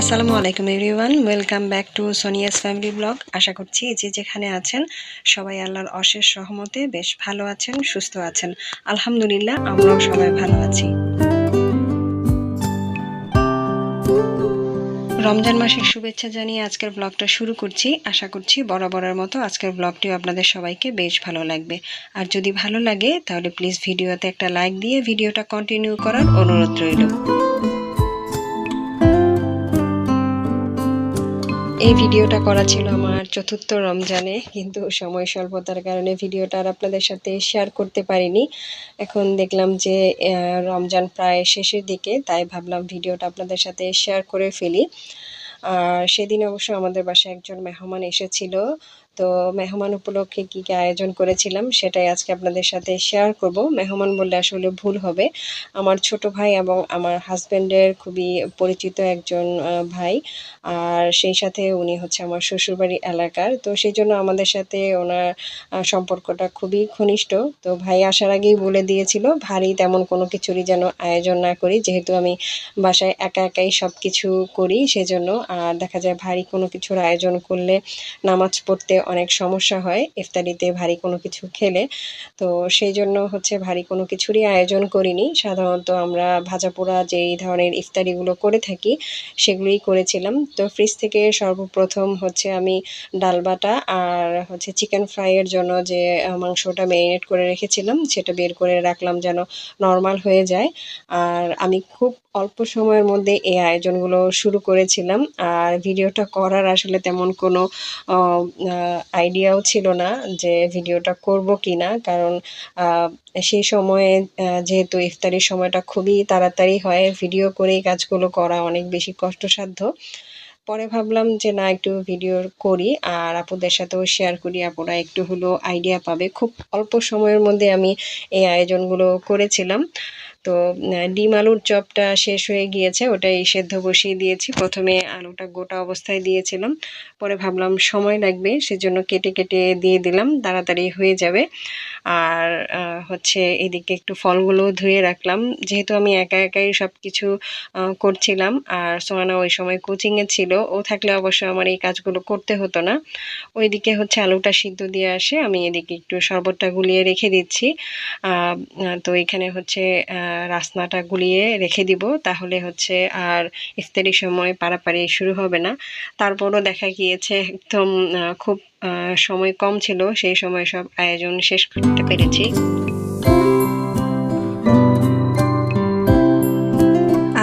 আসসালামু আলাইকুম everyone, welcome back to Sonia's family blog. আশা করছি যে যেখানে আছেন, সবাই আল্লাহর অশেষ সহমতে বেশ ভালো আছেন, সুস্থ আছেন। আলহামদুলিল্লাহ, আমরাও সবাই ভালো আছি। রমজান মাসের শুভেচ্ছা জানিয়ে আজকের ব্লগটা শুরু করছি। আশা করছি বরাবরের মতো আজকের ব্লগটিও আপনাদের সবাইকে বেশ ভালো লাগবে। আর যদি ভালো লাগে, তাহলে প্লিজ ভিডিওতে একটা লাইক দিয়ে ভিডিওটা কন্টিনিউ করার অনুরোধ রইল। এই ভিডিওটা করা ছিল আমার চতুর্থ রমজানে, কিন্তু সময় স্বল্পতার কারণে ভিডিওটা আর আপনাদের সাথে শেয়ার করতে পারিনি। এখন দেখলাম যে রমজান প্রায় শেষের দিকে, তাই ভাবলাম ভিডিওটা আপনাদের সাথে শেয়ার করে ফেলি। আর সেদিন অবশ্য আমাদের বাসায় একজন মেহমান এসেছিল। তো মেহমান উপলক্ষে কী কী আয়োজন করেছিলাম সেটাই আজকে আপনাদের সাথে শেয়ার করব। মেহমান বললে আসলে ভুল হবে। আমার ছোট ভাই এবং আমার হাজব্যান্ডের খুবই পরিচিত একজন ভাই। আর সেই সাথে উনি হচ্ছে আমার শ্বশুরবাড়ি এলাকার। তো সেই জন্য আমাদের সাথে ওনার সম্পর্কটা খুবই ঘনিষ্ঠ। তো ভাই আসার আগেই বলে দিয়েছিল, ভারী তেমন কোনো কিছুরই যেন আয়োজন না করি। যেহেতু আমি বাসায় একা একাই সব কিছু করি সেজন্য। আর দেখা যায় ভারী কোনো কিছুর আয়োজন করলে নামাজ পড়তে অনেক সমস্যা হয়, ইফতারিতে ভারী কোনো কিছু খেলে। তো সেই জন্য হচ্ছে ভারী কোনো কিছুরই আয়োজন করিনি। সাধারণত আমরা ভাজা পোড়া যেই ধরনের ইফতারিগুলো করে থাকি, সেগুলোই করেছিলাম। তো ফ্রিজ থেকে সর্বপ্রথম হচ্ছে আমি ডাল বাটা আর হচ্ছে চিকেন ফ্রাইয়ের জন্য যে মাংসটা ম্যারিনেট করে রেখেছিলাম, সেটা বের করে রাখলাম যেন নর্মাল হয়ে যায়। আর আমি খুব অল্প সময়ের মধ্যে এই আয়োজনগুলো শুরু করেছিলাম। আর ভিডিওটা করার আসলে তেমন কোনো আইডিয়াও ছিল না যে ভিডিওটা করব কি না কারণ সেই সময়ে যেহেতু ইফতারির সময়টা খুবই তাড়াতাড়ি হয় ভিডিও করেই কাজগুলো করা অনেক বেশি কষ্টসাধ্য। পরে ভাবলাম যে না, একটু ভিডিও করি, আর আপুদের সাথেও শেয়ার করি, আপুরা একটু হলেও আইডিয়া পাবে। খুব অল্প সময়ের মধ্যে আমি এই আয়োজনগুলো করেছিলাম। তো ডিম আলুর চপটা শেষ হয়ে গিয়েছে, ওটাই সেদ্ধ বসিয়ে দিয়েছি। প্রথমে আলুটা গোটা অবস্থায় দিয়েছিলাম, পরে ভাবলাম সময় লাগবে, সেজন্য কেটে কেটে দিয়ে দিলাম, তাড়াতাড়ি হয়ে যাবে। আর হচ্ছে এদিকে একটু ফলগুলো ধুয়ে রাখলাম। যেহেতু আমি একা একাই সব কিছু করছিলাম, আর সোয়ানা ওই সময় কোচিংয়ে ছিল, ও থাকলে অবশ্য আমার এই কাজগুলো করতে হতো না। ওইদিকে হচ্ছে আলুটা সিদ্ধ দিয়ে আসে, আমি এদিকে একটু শরবতটা গুলিয়ে রেখে দিচ্ছি। তো এখানে হচ্ছে রাসনাটা গুলিয়ে রেখে দিব, তাহলে হচ্ছে আর ইফতারির সময় পারাপারি শুরু হবে না। তারপরও দেখা গিয়েছে একদম খুব সময় কম ছিল, সেই সময় সব আয়োজন শেষ করতে পেরেছি।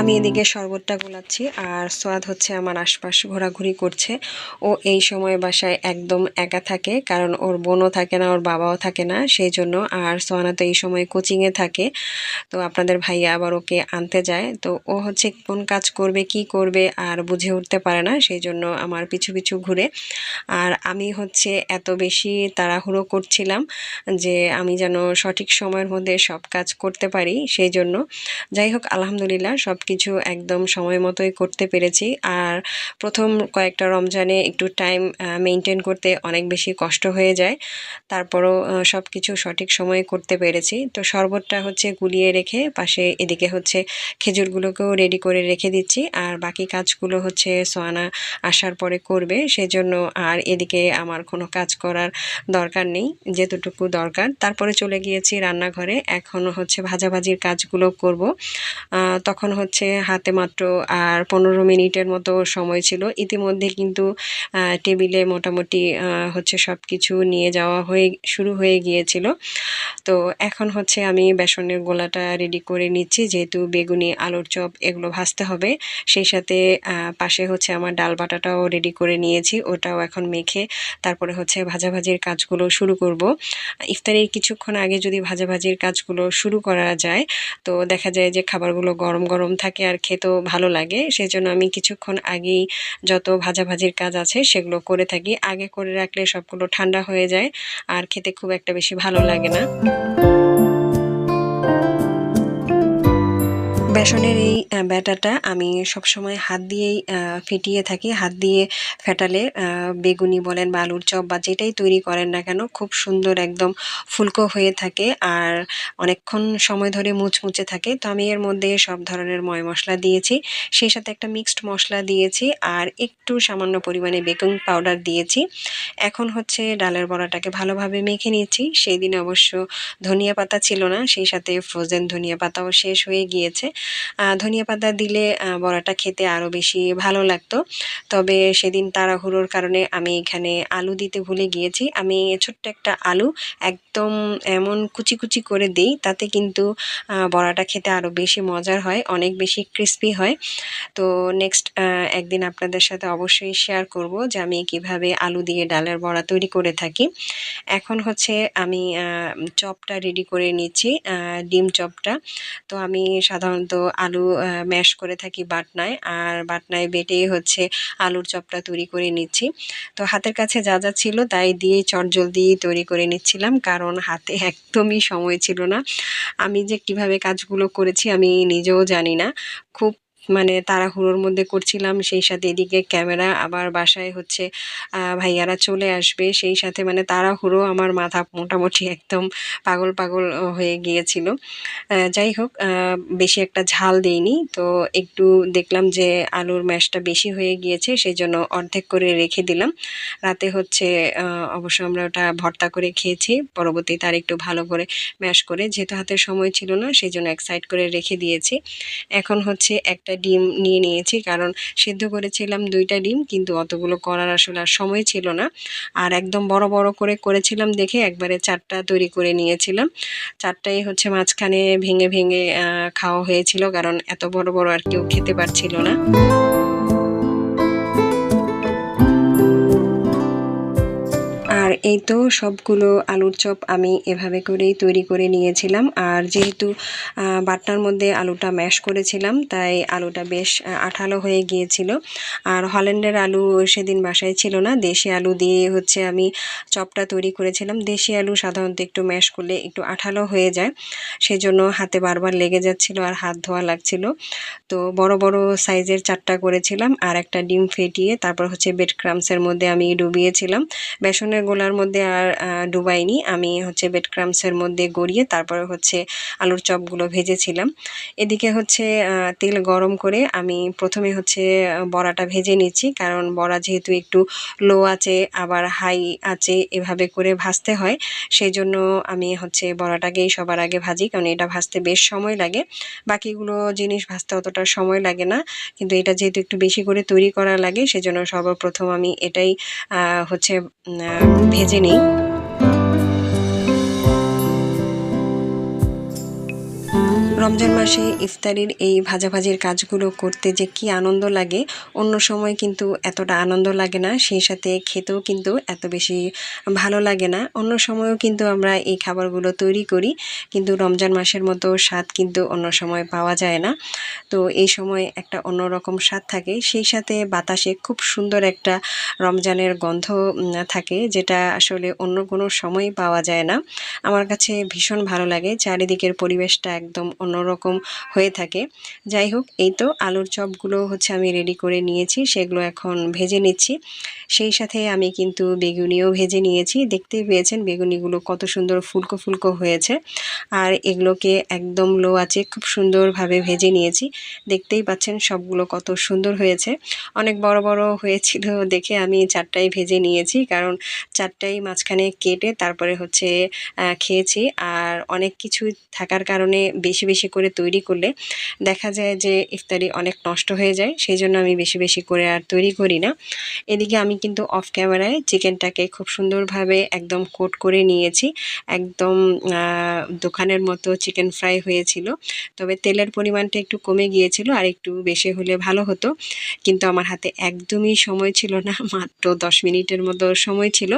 আমি এদিকে শরবতটা গোলাচ্ছি আর সোয়াদ হচ্ছে আমার আশপাশ ঘোরাঘুরি করছে। ও এই সময় বাসায় একদম একা থাকে, কারণ ওর বোনও থাকে না, ওর বাবাও থাকে না, সেই জন্য আর সোয়ানা তো এই সময় কোচিংয়ে থাকে। তো আপনাদের ভাইয়া আবার ওকে আনতে যায়। তো ও হচ্ছে কোন কাজ করবে, কি করবে আর বুঝে উঠতে পারে না, সেই জন্য আমার পিছু পিছু ঘুরে। আর আমি হচ্ছে এত বেশি তাড়াহুড়ো করছিলাম যে আমি যেন সঠিক সময়ের মধ্যে সব কাজ করতে পারি, সেই জন্য। যাই হোক, আলহামদুলিল্লাহ সব কিছু একদম সময় মতোই করতে পেরেছি। আর প্রথম কয়েকটা রমজানে একটু টাইম মেনটেন করতে অনেক বেশি কষ্ট হয়ে যায়। তারপরও সব কিছু সঠিক সময়ে করতে পেরেছি। তো শরবতটা হচ্ছে গুলিয়ে রেখে পাশে এদিকে হচ্ছে খেজুরগুলোকেও রেডি করে রেখে দিচ্ছি। আর বাকি কাজগুলো হচ্ছে সোয়ানা আসার পরে করবে। সেজন্য আর এদিকে আমার কোনো কাজ করার দরকার নেই, যেতটুকু দরকার। তারপরে চলে গিয়েছি রান্নাঘরে। এখন হচ্ছে ভাজাভাজির কাজগুলো করব। তখন হচ্ছে হাতে মাত্র আর পনেরো মিনিটের মতো সময় ছিল। ইতিমধ্যে কিন্তু টেবিলে মোটামুটি হচ্ছে সব কিছু নিয়ে যাওয়া হয়ে, শুরু হয়ে গিয়েছিল। তো এখন হচ্ছে আমি বেসনের গোলাটা রেডি করে নিচ্ছি। যেহেতু বেগুনি, আলুর চপ এগুলো ভাজতে হবে, সেই সাথে পাশে হচ্ছে আমার ডাল বাটাটাও রেডি করে নিয়েছি। ওটাও এখন মেখে তারপরে হচ্ছে ভাজাভাজির কাজগুলো শুরু করব। ইফতারির কিছুক্ষণ আগে যদি ভাজাভাজির কাজগুলো শুরু করা যায়, তো দেখা যায় যে খাবারগুলো গরম গরম থাকে আর খেতেও ভালো লাগে। সেই জন্য আমি কিছুক্ষণ আগেই যত ভাজাভাজির কাজ আছে সেগুলো করে থাকি। আগে করে রাখলে সবগুলো ঠান্ডা হয়ে যায়, আর খেতে খুব একটা বেশি ভালো লাগে না। বেসনের এই ব্যাটাটা আমি সবসময় হাত দিয়েই ফেটিয়ে থাকি। হাত দিয়ে ফেটালে বেগুনি বলেন বা আলুর চপ বা যেটাই তৈরি করেন না কেন, খুব সুন্দর একদম ফুলকো হয়ে থাকে আর অনেকক্ষণ সময় ধরে মুচমুচে থাকে। তো আমি এর মধ্যে সব ধরনের ময় মশলা দিয়েছি। সেই সাথে একটা মিক্সড মশলা দিয়েছি আর একটু সামান্য পরিমাণে বেকিং পাউডার দিয়েছি। এখন হচ্ছে ডালের বড়াটাকে ভালোভাবে মেখে নিয়েছি সেই দিন অবশ্য ধনিয়া পাতা ছিল না, সেই সাথে ফ্রোজেন ধনিয়া পাতাও শেষ হয়ে গিয়েছে। ধনিয়া পাতা দিলে বড়াটা খেতে আরও বেশি ভালো লাগতো। তবে সেদিন তাড়াহুড়োর কারণে আমি এখানে আলু দিতে ভুলে গিয়েছি। আমি ছোট্ট একটা আলু একদম এমন কুচি কুচি করে দিই, তাতে কিন্তু বড়াটা খেতে আরও বেশি মজার হয়, অনেক বেশি ক্রিস্পি হয়। তো নেক্সট একদিন আপনাদের সাথে অবশ্যই শেয়ার করব যে আমি কীভাবে আলু দিয়ে ডালের বড়া তৈরি করে থাকি। এখন হচ্ছে আমি চপটা রেডি করে নিচ্ছি ডিম চপটা। তো আমি সাধারণত আলু ম্যাশ করে থাকি বাটনায়। আর বাটনায় বেটেই হচ্ছে আলুর চপটা তৈরি করে নিচ্ছি। তো হাতের কাছে যা যা ছিল তাই দিয়ে চটজলদি তৈরি করে নিচ্ছিলাম, কারণ হাতে একদমই সময় ছিল না। আমি যে কীভাবে কাজগুলো করেছি আমি নিজেও জানি না। খুব মানে তাড়াহুড়োর মধ্যে করছিলাম, সেই সাথে এদিকে ক্যামেরা আবার বাসায় হচ্ছে ভাইয়ারা চলে আসবে। সেই সাথে মানে তাড়াহুড়ো আমার মাথা মোটামুটি একদম পাগল পাগল হয়ে গিয়েছিল। যাই হোক বেশি একটা ঝাল দেইনি। তো একটু দেখলাম যে আলুর ম্যাশটা বেশি হয়ে গিয়েছে সেই জন্য অর্ধেক করে রেখে দিলাম। রাতে হচ্ছে অবশ্য আমরা ওটা ভর্তা করে খেয়েছি পরবর্তীতে আর একটু ভালো করে ম্যাশ করে, যেহেতু হাতে সময় ছিল না সেই জন্য এক সাইড করে রেখে দিয়েছি। এখন হচ্ছে একটা ডিম নিয়ে নিয়েছি, কারণ সেদ্ধ করেছিলাম দুইটা ডিম, কিন্তু অতগুলো করার আসলে আর সময় ছিল না। আর একদম বড় বড় করে করেছিলাম দেখে একবারে চারটা তৈরি করে নিয়েছিলাম। চারটাই হচ্ছে মাঝখানে ভেঙে ভেঙে খাওয়া হয়েছিল, কারণ এত বড় বড় আর কেউ খেতে পারছিল না। আর এই তো সবগুলো আলুর চপ আমি এভাবে করেই তৈরি করে নিয়েছিলাম। আর যেহেতু বাটনার মধ্যে আলুটা ম্যাশ করেছিলাম, তাই আলুটা বেশ আঠালো হয়ে গিয়েছিল। আর হল্যান্ডের আলু সেদিন বাসায় ছিল না, দেশি আলু দিয়ে হচ্ছে আমি চপটা তৈরি করেছিলাম। দেশি আলু সাধারণত একটু ম্যাশ করলে একটু আঠালো হয়ে যায়, সেজন্য হাতে বারবার লেগে যাচ্ছিল আর হাত ধোয়া লাগছিল। তো বড় বড় সাইজের চারটা করেছিলাম, আর একটা ডিম ফেটিয়ে তারপর হচ্ছে বেড ক্রামসের মধ্যে আমি ডুবিয়েছিলাম। বেসনের গোলার মধ্যে আর ডুবাইনি। আমি হচ্ছে বেড ক্রামসের মধ্যে গড়িয়ে তারপরে হচ্ছে আলুর চপগুলো ভেজেছিলাম। এদিকে হচ্ছে তেল গরম করে আমি প্রথমে হচ্ছে বড়াটা ভেজে নিচ্ছি। কারণ বড়া যেহেতু একটু লো আছে, আবার হাই আছে, এভাবে করে ভাজতে হয়। সেই জন্য আমি হচ্ছে বড়াটাকেই সবার আগে ভাজি, কারণ এটা ভাজতে বেশ সময় লাগে। বাকিগুলো জিনিস ভাজতে অতটা সময় লাগে না, কিন্তু এটা যেহেতু একটু বেশি করে তৈরি করা লাগে, সেজন্য সর্বপ্রথম আমি এটাই হচ্ছে ভেজে নিই। রমজান মাসে ইফতারির এই ভাজাভাজির কাজগুলো করতে যে কি আনন্দ লাগে, অন্য সময় কিন্তু এতটা আনন্দ লাগে না, সেই সাথে খেতেও কিন্তু এত বেশি ভালো লাগে না। অন্য সময়ও কিন্তু আমরা এই খাবারগুলো তৈরি করি, কিন্তু রমজান মাসের মতো স্বাদ কিন্তু অন্য সময় পাওয়া যায় না। তো এই সময় একটা অন্যরকম স্বাদ থাকে, সেই সাথে বাতাসে খুব সুন্দর একটা রমজানের গন্ধ থাকে, যেটা আসলে অন্য কোনো সময় পাওয়া যায় না। আমার কাছে ভীষণ ভালো লাগে, চারিদিকের পরিবেশটা একদম অন্যরকম হয়ে থাকে। যাই হোক, এই তো আলুর চপগুলো হচ্ছে আমি রেডি করে নিয়েছি, সেগুলো এখন ভেজে নিচ্ছি। সেই সাথে আমি কিন্তু বেগুনিও ভেজে নিয়েছি। দেখতেই পেয়েছেন বেগুনিগুলো কত সুন্দর ফুলকো ফুলকো হয়েছে। আর এগুলোকে একদম লো আছে খুব সুন্দরভাবে ভেজে নিয়েছি। দেখতেই পাচ্ছেন সবগুলো কত সুন্দর হয়েছে। অনেক বড় বড় হয়েছিল দেখে আমি চারটাই ভেজে নিয়েছি, কারণ চারটাই মাঝখানে কেটে তারপরে হচ্ছে খেয়েছি। আর অনেক কিছু থাকার কারণে বেশি বেশি করে তৈরি করলে দেখা যায় যে ইফতারি অনেক নষ্ট হয়ে যায়, সেই জন্য আমি বেশি বেশি করে আর তৈরি করি না। এদিকে আমি কিন্তু অফ ক্যামেরায় চিকেনটাকে খুব সুন্দরভাবে একদম কোট করে নিয়েছি, একদম দোকানের মতো চিকেন ফ্রাই হয়েছিল। তবে তেলের পরিমাণটা একটু কমে গিয়েছিল, আর একটু বেশি হলে ভালো হতো। কিন্তু আমার হাতে একদমই সময় ছিল না, মাত্র দশ মিনিটের মতো সময় ছিল।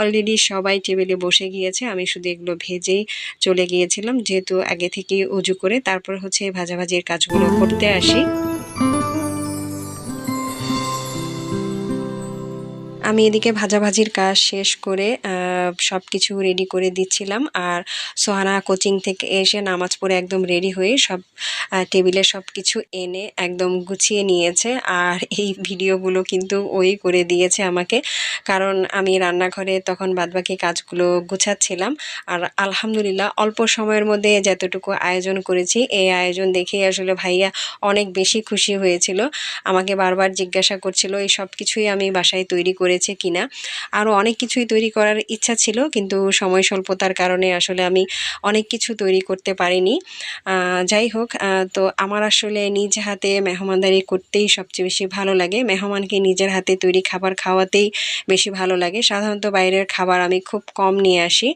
অলরেডি সবাই টেবিলে বসে গিয়েছে, আমি শুধু এগুলো ভেজেই চলে গিয়েছিলাম। যেহেতু আগে থেকে উজু করে তারপর হচ্ছে ভাজাভাজির কাজগুলো করতে আসি। আমি এদিকে ভাজাভাজির কাজ শেষ করে সব কিছু রেডি করে দিচ্ছিলাম। আর সোহানা কোচিং থেকে এসে নামাজ পড়ে একদম রেডি হয়ে সব টেবিলে সব কিছু এনে একদম গুছিয়ে নিয়েছে। আর এই ভিডিওগুলো কিন্তু ওই করে দিয়েছে আমাকে। কারণ আমি রান্নাঘরে তখন বাদবাকি কাজগুলো গুছাচ্ছিলাম। আর আলহামদুলিল্লাহ অল্প সময়ের মধ্যে যতটুকু আয়োজন করেছি, এই আয়োজন দেখেই আসলে ভাইয়া অনেক বেশি খুশি হয়েছিল। আমাকে বারবার জিজ্ঞাসা করছিল, এই সব কিছুই আমি বাসায় তৈরি করেছে কিনা? আরও অনেক কিছুই তৈরি করার ইচ্ছা ছিল, কিন্তু সময় স্বল্পতার কারণে আসলে আমি অনেক কিছু তৈরি করতে পারিনি। যাই হোক তো আমার আসলে নিজ হাতে মেহমানদারি করতেই সবচেয়ে বেশি ভালো লাগে। মেহমানকে নিজের হাতে তৈরি খাবার খাওয়াতেই বেশি ভালো লাগে। সাধারণত বাইরের খাবার আমি খুব কম নিয়ে আসি।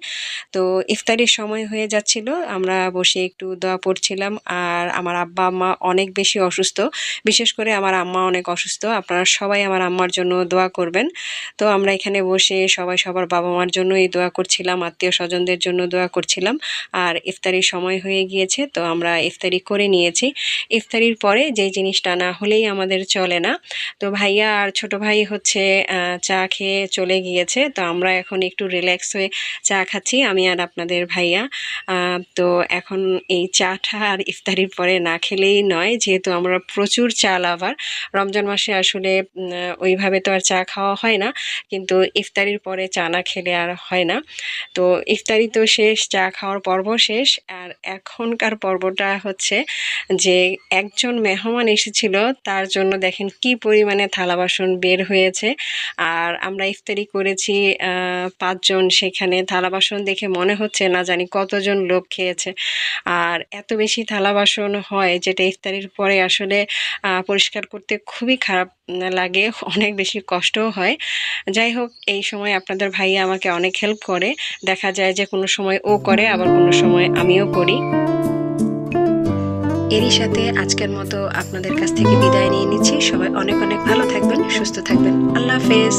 তো ইফতারির সময় হয়ে যাচ্ছিল, আমরা বসে একটু দোয়া পড়ছিলাম, আর আমার আব্বা, আম্মা অনেক বেশি অসুস্থ। বিশেষ করে আমার আম্মা অনেক অসুস্থ, আপনারা সবাই আমার আম্মার জন্য দোয়া করবেন। তো আমরা এখানে বসে সবাই সবার বাবা মার জন্য এই দোয়া করছিলাম আত্মীয় স্বজনদের জন্য দোয়া করছিলাম। আর ইফতারির সময় হয়ে গিয়েছে, তো আমরা ইফতারি করে নিয়েছি। ইফতারির পরে যে জিনিসটা না হলেই আমাদের চলে না। তো ভাইয়া আর ছোট ভাই হচ্ছে চা খেয়ে চলে গিয়েছে, তো আমরা এখন একটু রিল্যাক্স হয়ে চা খাচ্ছি, আমি আর আপনাদের ভাইয়া। তো এখন এই চাটা আর ইফতারির পরে না খেলেই নয়, যেহেতু আমরা প্রচুর চা লাভার। রমজান মাসে আসলে ওইভাবে তো আর চা খাওয়া হয় না, কিন্তু ইফতারির পরে চা না খেলে আর হয় না। তো ইফতারি তো শেষ, চা খাওয়ার পর্ব শেষ। আর এখনকার পর্বটা হচ্ছে যে একজন মেহমান এসেছিল, তার জন্য দেখেন কি পরিমাণে থালা বাসন বের হয়েছে। আর আমরা ইফতারি করেছি পাঁচজন সেখানে। থালা বাসন দেখে মনে হচ্ছে না জানি কতজন লোক খেয়েছে। আর এত বেশি থালা বাসন হয় যেটা ইফতারির পরে আসলে পরিষ্কার করতে খুবই খারাপ লাগে, অনেক বেশি কষ্টও হয়। যাই হোক, এই সময় আপনাদের ভাইয়া আমাকে অনেক হেল্প করে। দেখা যায় যে কোনো সময় ও করে, আবার কোনো সময় আমিও করি। এরই সাথে আজকের মতো আপনাদের কাছ থেকে বিদায় নিয়ে নিচ্ছি। সবাই অনেক অনেক ভালো থাকবেন, সুস্থ থাকবেন। আল্লাহ হাফেজ।